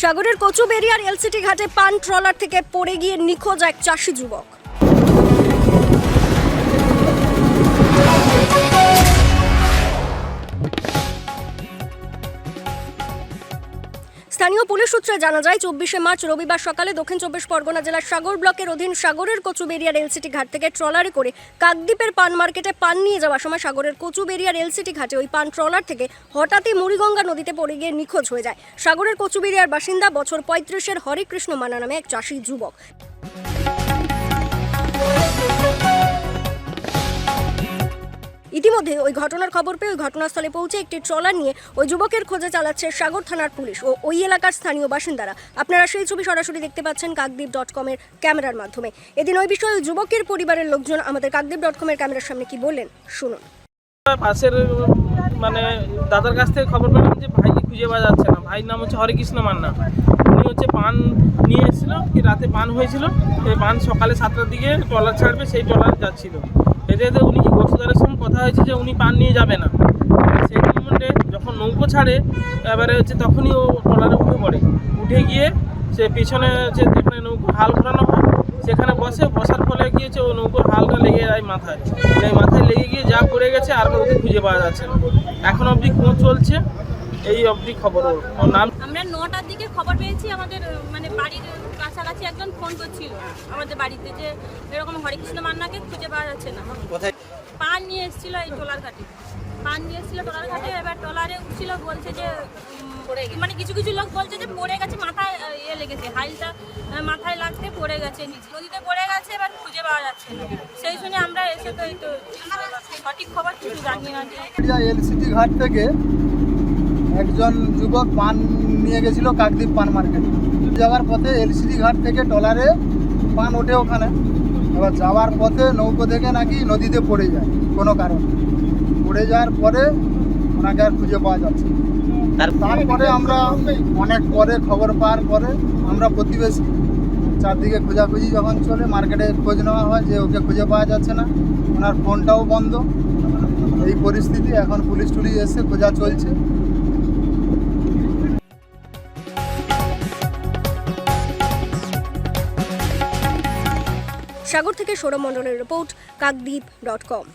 সাগরের কচুবেরিয়ার এলসিটি ঘাটে পান ট্রলার থেকে পড়ে গিয়ে নিখোঁজ এক চাষি যুবক। স্থানীয় পুলিশ সূত্রে জানা যায়, চব্বিশে মার্চ রবিবার সকালে দক্ষিণ চব্বিশ পরগনা জেলার সাগর ব্লকের অধীন সাগরের কচুবেরিয়া রেলসিটি ঘাট থেকে ট্রলারে করে কাকদ্বীপের পান মার্কেটে পান নিয়ে যাওয়ার সময় সাগরের কচুবেরিয়ার সিটি ঘাটে ওই পান ট্রলার থেকে হঠাৎই মুড়িগঙ্গা নদীতে পড়ে গিয়ে নিখোঁজ হয়ে যায়। সাগরের কচুবেরিয়ার বাসিন্দা বছর পঁয়ত্রিশের হরিকৃষ্ণ মানা নামে এক চাষি যুবক। ইতিমধ্যে ওই ঘটনার খবর পেয়ে ওই ঘটনাস্থলে পৌঁছে একটি ট্রলার নিয়ে ওই যুবকের খোঁজে চালাচ্ছে সাগর থানার পুলিশ ও ওই এলাকার স্থানীয় বাসিন্দারা। আপনারা সেই ছবি সরাসরি দেখতে পাচ্ছেন কাকদ্বীপ ডট কমের ক্যামেরার মাধ্যমে। এদিন ওই বিষয়ে যুবকের পরিবারের লোকজন আমাদের কাকদ্বীপ ডট কমের ক্যামেরার সামনে কি বললেন, শুনুন। পাশের মানে দাদার কাছ থেকে খবর পেলাম যে ভাইকে খুঁজে পাওয়া যাচ্ছে না। ভাইয়ের নাম হচ্ছে হরেকৃষ্ণ মান্না। উনি হচ্ছে পান নিয়ে এসেছিল, কি রাতে পান হয়েছিল। সেই পান সকালে সাতটার দিকে ট্রলার ছাড়বে, সেই ট্রলার যাচ্ছিল। এতে উনি কি গোসদারের সঙ্গে কথা হয়েছে যে উনি পান নিয়ে যাবে না। সেই মুমেন্টে যখন নৌকো ছাড়ে এবারে হচ্ছে তখনই ও ট্রলারে উঠে পড়ে। উঠে গিয়ে সে পিছনে যে যেখানে নৌকো হাল ঘোরানো হয় সেখানে বসে। বসার ফলে গিয়েছে ও নৌকোর হালটা লেগে যায় মাথায়। এই মাথায় লেগে গিয়ে যা পড়ে গেছে আর ওকে খুঁজে পাওয়া যাচ্ছে না। এখন অবধি খোঁজ চলছে এই অবধি খবর ওর। নাম? আমরা নটার দিকে খবর পেয়েছি আমাদের মানে বাড়ির কাছাকাছি একজন ফোন করছিল আমাদের বাড়িতে যে এরকম হরেকৃষ্ণ মান্নাকে খুঁজে পাওয়া যাচ্ছে না। পান নিয়ে এসেছিল এই টোলার ঘাটে। পান নিয়ে এসেছিল টোলার ঘাটে, এবার টলারে উঠছিল, বলছে যে মানে কিছু কিছু লোক বলছে যে পড়ে গেছে, মাথায় ইয়ে লেগেছে, হাইলটা মাথায় লাগতে পড়ে গেছে, নিচে নদীতে পড়ে গেছে, এবার খুঁজে পাওয়া যাচ্ছে না। সেই শুনে আমরা এসে তো এই তো সঠিক খবর কিছু জানি না এলসিটি ঘাট থেকে একজন যুবক পান নিয়ে গেছিল কাকদ্বীপ পান মার্কেটে। যাওয়ার পথে এলসিডি ঘাট থেকে টলারে পান ওঠে ওখানে। এবার যাওয়ার পথে নৌকো থেকে নাকি নদীতে পড়ে যায় কোনো কারণে পড়ে যাওয়ার পরে ওনাকে আর খুঁজে পাওয়া যাচ্ছে। তারপরে আমরা অনেক পরে খবর পাওয়ার পরে আমরা প্রতিবেশী চারদিকে খোঁজাখুঁজি যখন চলে মার্কেটে খোঁজ নেওয়া হয় যে ওকে খুঁজে পাওয়া যাচ্ছে না ওনার ফোনটাও বন্ধ। এই পরিস্থিতি এখন পুলিশ টুলিশ এসে খোঁজা চলছে। সাগর থেকে সৌরভ মণ্ডলের রিপোর্ট, কাকদ্বীপ ডট কম।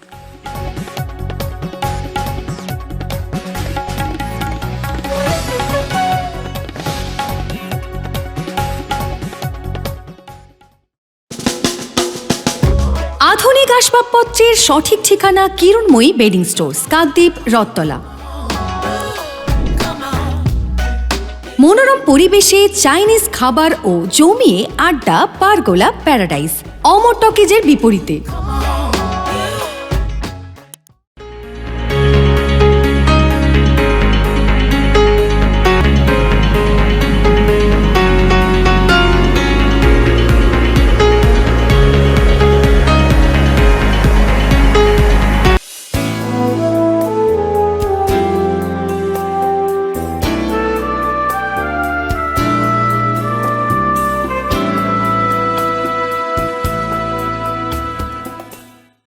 আধুনিক আসবাবপত্রের সঠিক ঠিকানা কিরণময়ী বেডিং স্টোর্স, কাকদ্বীপ, রত্তলা। মনোরম পরিবেশে চাইনিজ খাবার ও জমিয়ে আড্ডা পারগোলা প্যারাডাইস। অমর টকিজের বিপরীতে।